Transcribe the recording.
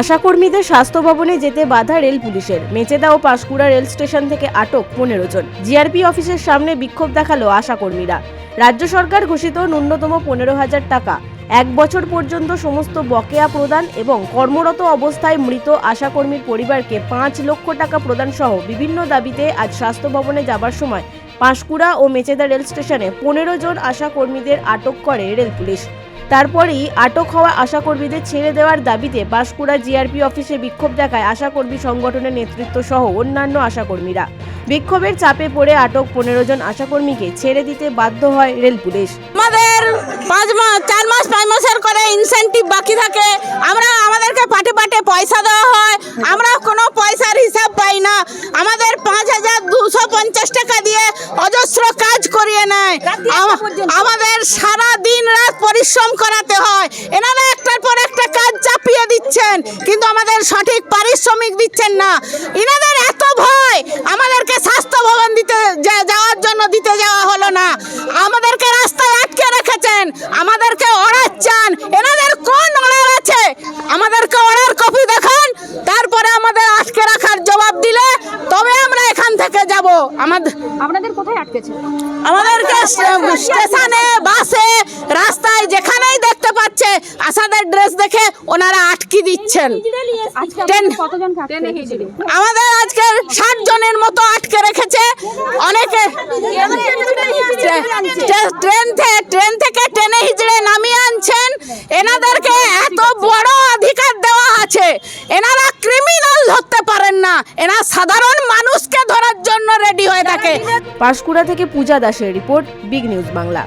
আশাকর্মীদের স্বাস্থ্য ভবনে যেতে বাধা রেল পুলিশের। মেচেদা ও পাঁশকুড়া রেল স্টেশন থেকে আটক পনেরো জন। জিআরপি অফিসের সামনে বিক্ষোভ দেখাল আশাকর্মীরা। রাজ্য সরকার ঘোষিত ন্যূনতম পনেরো হাজার টাকা। এক বছর পর্যন্ত সমস্ত বকেয়া প্রদান এবং কর্মরত অবস্থায় মৃত আশাকর্মীর পরিবারকে পাঁচ লক্ষ টাকা প্রদান সহ বিভিন্ন দাবিতে আজ স্বাস্থ্য ভবনে যাবার সময় পাঁশকুড়া ও মেচেদা রেল স্টেশনে পনেরো জন আশাকর্মীদের আটক করে রেল পুলিশ। তারপরেই আটক হওয়া আশাকর্মীদের ছেড়ে দেওয়ার দাবিতে বাঁশকুড়া জিআরপি অফিসে বিক্ষোভ দেখায় আশাকর্মী সংগঠনের নেতৃত্ব সহ অন্যান্য আশাকর্মীরা। বিক্ষোভের চাপে পড়ে আটক পনেরো জন আশাকর্মীকে ছেড়ে দিতে বাধ্য হয় রেল পুলিশ। আমাদের পাঁচ মাস চার মাস পাঁচ মাসের করে ইনসেন্টিভ বাকি থাকে। নেয় আমাদের সারা দিন রাত পরিশ্রম করাতে হয়। এনারা একটার পর একটা কাজ চাপিয়ে দিচ্ছেন কিন্তু আমাদের সঠিক পারিশ্রমিক দিচ্ছেন না। এনাদের এত ভয় আমাদেরকে স্বাস্থ্য ভবন দিতে যাওয়ার জন্য দিতে যাওয়া হলো না। আমাদেরকে রাস্তায় আটকে রেখেছেন আমাদেরকে থেকে যাব। আমাদের আপনাদের কোথায় আটকেছে আমাদেরকে স্টেশনে বাসে রাস্তায় যেখানেই দেখতে পাচ্ছে আসাদের ড্রেস দেখে ওনারা আটকে দিচ্ছেন। আমাদের আজকে ষাট জনের মতো আটকে রেখেছে। অনেকে ট্রেন থেকে ট্রেন থেকে ট্রেনে হিজড়ে নামিয়ে আছে এনারা ক্রিমিনাল ধরতে পারেন না। এনা সাধারণ মানুষকে ধরার জন্য রেডি হয়ে থাকে। পাঁশকুড়া থেকে পূজা দাসের রিপোর্ট, বিগ নিউজ বাংলা।